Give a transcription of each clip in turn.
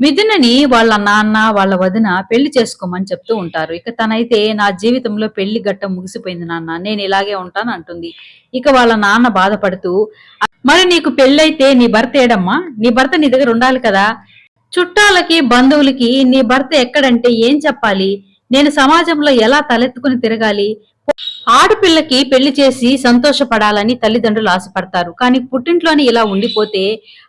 మిథునని వాళ్ళ నాన్న వాళ్ళ వదిన పెళ్ళి చేసుకోమని చెప్తూ ఉంటారు. ఇక తనైతే నా జీవితంలో పెళ్ళి గట్ట ముగిసిపోయింది నాన్న నేను ఇలాగే ఉంటాను అంటుంది. ఇక వాళ్ళ నాన్న బాధపడుతూ మరి నీకు పెళ్ళైతే నీ భర్త ఏడమ్మా? నీ భర్త నీ దగ్గర ఉండాలి కదా. చుట్టాలకి బంధువులకి నీ భర్త ఎక్కడంటే ఏం చెప్పాలి? నేను సమాజంలో ఎలా తలెత్తుకుని తిరగాలి? ఆడపిల్లకి పెళ్ళి చేసి సంతోషపడాలని తల్లిదండ్రులు ఆశపడతారు. కానీ పుట్టింట్లోనే ఇలా ఉండిపోతే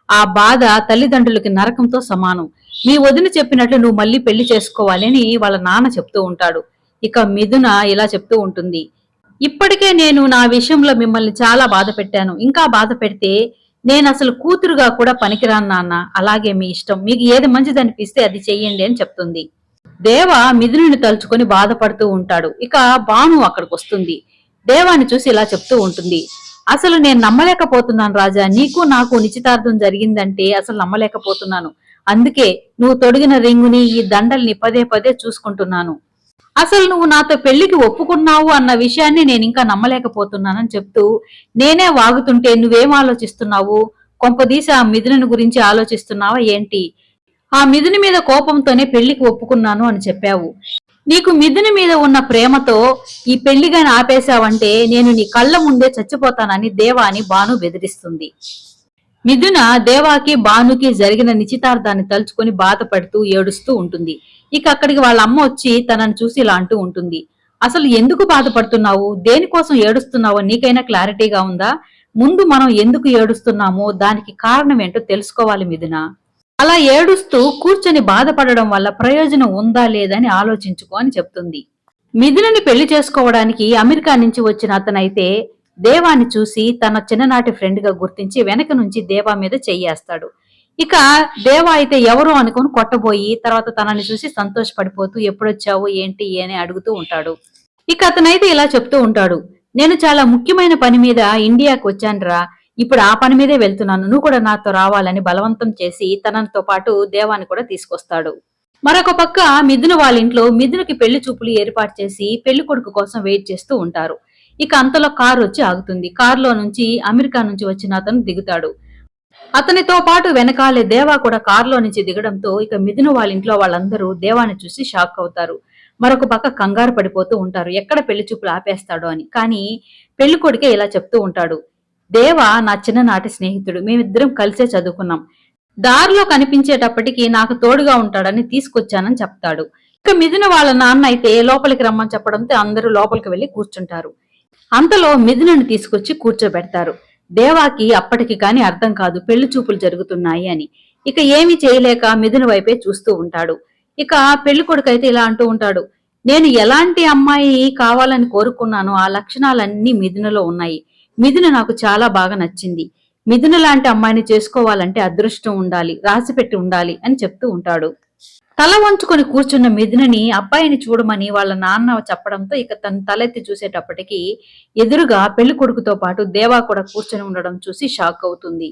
ఆ బాధ తల్లిదండ్రులకి నరకంతో సమానం. మీ వదిన చెప్పినట్లు నువ్వు మళ్ళీ పెళ్ళి చేసుకోవాలని వాళ్ళ నాన్న చెప్తూ ఉంటాడు. ఇక మిథున ఇలా చెప్తూ ఉంటుంది. ఇప్పటికే నేను నా విషయంలో మిమ్మల్ని చాలా బాధ పెట్టాను. ఇంకా బాధ పెడితే నేను అసలు కూతురుగా కూడా పనికిరాను నాన్న. అలాగే మీ ఇష్టం. మీకు ఏది మంచిది అనిపిస్తే అది చెయ్యండి అని చెప్తుంది. దేవ మిథునుని తలుచుకొని బాధపడుతూ ఉంటాడు. ఇక భాను అక్కడికి వస్తుంది. దేవాన్ని చూసి ఇలా చెప్తూ ఉంటుంది. అసలు నేను నమ్మలేకపోతున్నాను రాజా. నీకు నాకు నిశ్చితార్థం జరిగిందంటే అసలు నమ్మలేకపోతున్నాను. అందుకే నువ్వు తొడిగిన రింగుని ఈ దండల్ని పదే పదే చూసుకుంటున్నాను. అసలు నువ్వు నాతో పెళ్ళికి ఒప్పుకున్నావు అన్న విషయాన్ని నేను ఇంకా నమ్మలేకపోతున్నానని చెప్తూ నేనే వాగుతుంటే నువ్వేం ఆలోచిస్తున్నావు? కొంపదీసి ఆ మిథుని గురించి ఆలోచిస్తున్నావా ఏంటి? ఆ మిథుని మీద కోపంతోనే పెళ్ళికి ఒప్పుకున్నాను అని చెప్పావు. నీకు మిథుని మీద ఉన్న ప్రేమతో ఈ పెళ్ళిగాని ఆపేశావంటే నేను నీ కళ్ళ ముందే చచ్చిపోతానని దేవా అని బాను బెదిరిస్తుంది. మిథున దేవాకి బానుకి జరిగిన నిశ్చితార్థాన్ని తలుచుకొని బాధపడుతూ ఏడుస్తూ ఉంటుంది. ఇక అక్కడికి వాళ్ళ అమ్మ వచ్చి తనని చూసి ఇలా అంటూ ఉంటుంది. అసలు ఎందుకు బాధపడుతున్నావు? దేనికోసం ఏడుస్తున్నావో నీకైనా క్లారిటీగా ఉందా? ముందు మనం ఎందుకు ఏడుస్తున్నామో దానికి కారణం ఏంటో తెలుసుకోవాలి మిథున. అలా ఏడుస్తూ కూర్చొని బాధపడడం వల్ల ప్రయోజనం ఉందా లేదని ఆలోచించుకో అని చెప్తుంది. మిథునని పెళ్ళి చేసుకోవడానికి అమెరికా నుంచి వచ్చిన అతనైతే దేవాని చూసి తన చిన్ననాటి ఫ్రెండ్గా గుర్తించి వెనక నుంచి దేవా మీద చెయ్యేస్తాడు ఇక దేవా అయితే ఎవరు అనుకుని కొట్టబోయి తర్వాత తనని చూసి సంతోషపడిపోతూ ఎప్పుడొచ్చావు ఏంటి అని అడుగుతూ ఉంటాడు. ఇక అతనైతే ఇలా చెప్తూ ఉంటాడు. నేను చాలా ముఖ్యమైన పని మీద ఇండియాకి వచ్చానురా. ఇప్పుడు ఆ పని మీదే వెళ్తున్నాను. నువ్వు కూడా నాతో రావాలని బలవంతం చేసి తనతో పాటు దేవాన్ని కూడా తీసుకొస్తాడు. మరొక పక్క మిథున వాళ్ళ ఇంట్లో మిథునకి పెళ్ళి చూపులు ఏర్పాటు చేసి పెళ్ళి కొడుకు కోసం వెయిట్ చేస్తూ ఉంటారు. ఇక అంతలో కారు వచ్చి ఆగుతుంది. కారులో నుంచి అమెరికా నుంచి వచ్చిన అతను దిగుతాడు. అతనితో పాటు వెనకాలే దేవా కూడా కారులో నుంచి దిగడంతో ఇక మిథున వాళ్ళ ఇంట్లో వాళ్ళందరూ దేవాన్ని చూసి షాక్ అవుతారు. మరొక పక్క కంగారు పడిపోతూ ఉంటారు. ఎక్కడ పెళ్ళి చూపులు ఆపేస్తాడో అని. కానీ పెళ్ళి కొడుకే ఇలా చెప్తూ ఉంటాడు. దేవ నా చిన్ననాటి స్నేహితుడు మేమిద్దరం కలిసే చదువుకున్నాం. దారిలో కనిపించేటప్పటికి నాకు తోడుగా ఉంటాడని తీసుకొచ్చానని చెప్తాడు. ఇక మిథున వాళ్ళ నాన్న అయితే లోపలికి రమ్మని చెప్పడంతో అందరూ లోపలికి వెళ్ళి కూర్చుంటారు. అంతలో మిథునని తీసుకొచ్చి కూర్చోబెడతారు. దేవాకి అప్పటికి కాని అర్థం కాదు పెళ్ళి చూపులు జరుగుతున్నాయి అని. ఇక ఏమీ చేయలేక మిథున వైపే చూస్తూ ఉంటాడు. ఇక పెళ్ళి కొడుకు అయితే ఇలా అంటూ ఉంటాడు నేను ఎలాంటి అమ్మాయి కావాలని కోరుకున్నానో ఆ లక్షణాలన్నీ మిథునలో ఉన్నాయి. మిథున నాకు చాలా బాగా నచ్చింది. మిథున లాంటి అమ్మాయిని చేసుకోవాలంటే అదృష్టం ఉండాలి రాసిపెట్టి ఉండాలి అని చెప్తూ ఉంటాడు. తల వంచుకొని కూర్చున్న మిథునని అబ్బాయిని చూడమని వాళ్ళ నాన్న చెప్పడంతో ఇక తను తలెత్తి చూసేటప్పటికి ఎదురుగా పెళ్ళి కొడుకుతో పాటు దేవా కూడా కూర్చొని ఉండడం చూసి షాక్ అవుతుంది.